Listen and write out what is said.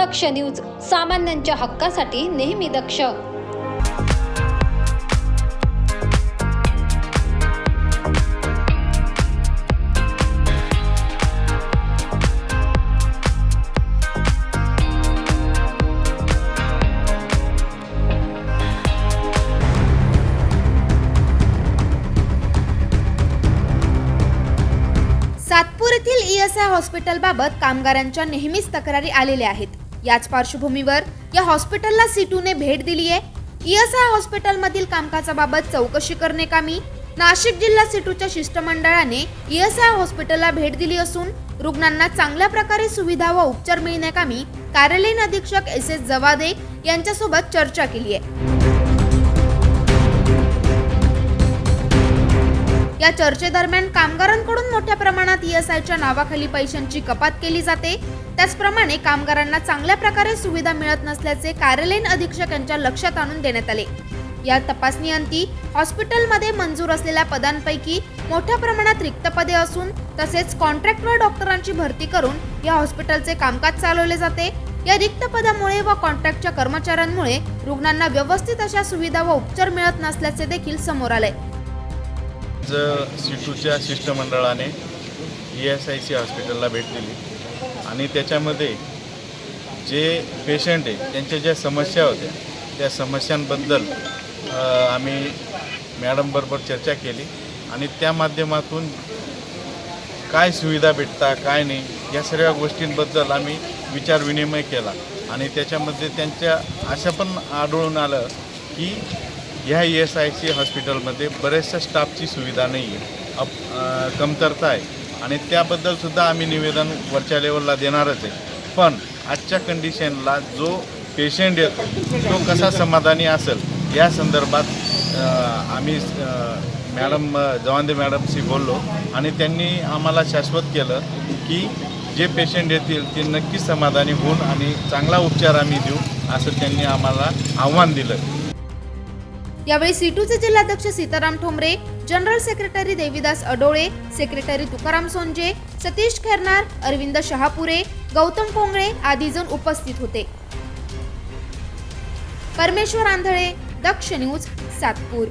दक्ष news सामान्यांच्या हक्कासाठी नेहमी दक्ष. सातपूर येथील ईएसआय हॉस्पिटलबाबत कामगारांच्या नेहमीच तक्रारी आलेल्या आहेत. याच पार्श्वभूमीवर या हॉस्पिटलला सीटूने भेट दिली आहे. ईएसआय हॉस्पिटलमधील कामकाजाबाबत चौकशी करणे कामी नाशिक जिल्हा सीटूच्या शिष्टमंडळाने ईएसआय हॉस्पिटलला भेट दिली असून रुग्णांना चांगल्या प्रकारे सुविधा व उपचार मिळण्याकामी कार्यालयीन अधीक्षक एस एस जवादे यांच्यासोबत चर्चा केली आहे. या चर्चेदरम्यान कामगारांकडून मोठ्या प्रमाणात ईएसआयच्या नावाखाली पैशांची कपात केली जाते. त्याचप्रमाणे कामगारांना चांगल्या प्रकारे सुविधा मिळत नसल्याचे कार्यालयीन अधीक्षक यांच्या लक्षात आणून देण्यात आले. या तपासणीअंती हॉस्पिटलमध्ये मंजूर असलेल्या पदांपैकी मोठ्या प्रमाणात रिक्त पदे असून तसेच कॉन्ट्रॅक्टवर डॉक्टरांची भरती करून या हॉस्पिटलचे कामकाज चालवले जाते. या रिक्त पदामुळे व कॉन्ट्रॅक्टच्या कर्मचाऱ्यांमुळे रुग्णांना व्यवस्थित अशा सुविधा व उपचार मिळत नसल्याचे देखील समोर आले आज सिटूच्या शिष्टमंडळाने ई एस आय सी हॉस्पिटलला भेट दिली. आणि त्याच्यामध्ये जे पेशंट आहे त्यांच्या ज्या समस्या होत्या त्या समस्यांबद्दल आम्ही मॅडमबरोबर चर्चा केली. आणि त्या माध्यमातून काय सुविधा भेटता काय नाही या सर्व गोष्टींबद्दल आम्ही विचारविनिमय केला. आणि त्याच्यामध्ये त्यांच्या असं पण आढळून आलं की ह्या ई एस आय सी हॉस्पिटलमध्ये बऱ्याचशा स्टाफची सुविधा नाही आहे अप कमतरता आहे. आणि त्याबद्दलसुद्धा आम्ही निवेदन वरच्या लेवलला देणारच आहे. पण आजच्या कंडिशनला जो पेशंट येतो तो कसा समाधानी असेल या संदर्भात आम्ही मॅडम अं, जवांदे मॅडमशी बोललो. आणि त्यांनी आम्हाला शाश्वत केलं की जे पेशंट येतील ते नक्कीच समाधानी होऊन आणि चांगला उपचार आम्ही देऊ असं त्यांनी आम्हाला आव्हान दिलं. यावेळी सीटूचे जिल्हाध्यक्ष Sitaram Thombare general secretary Devidas Adole secretary Tukaram Sonje Satish Khairnar Arvind Shahapure Gautam Kongale आदी जण उपस्थित होते. परमेश्वर आंधळे दक्ष न्यूज सातपूर.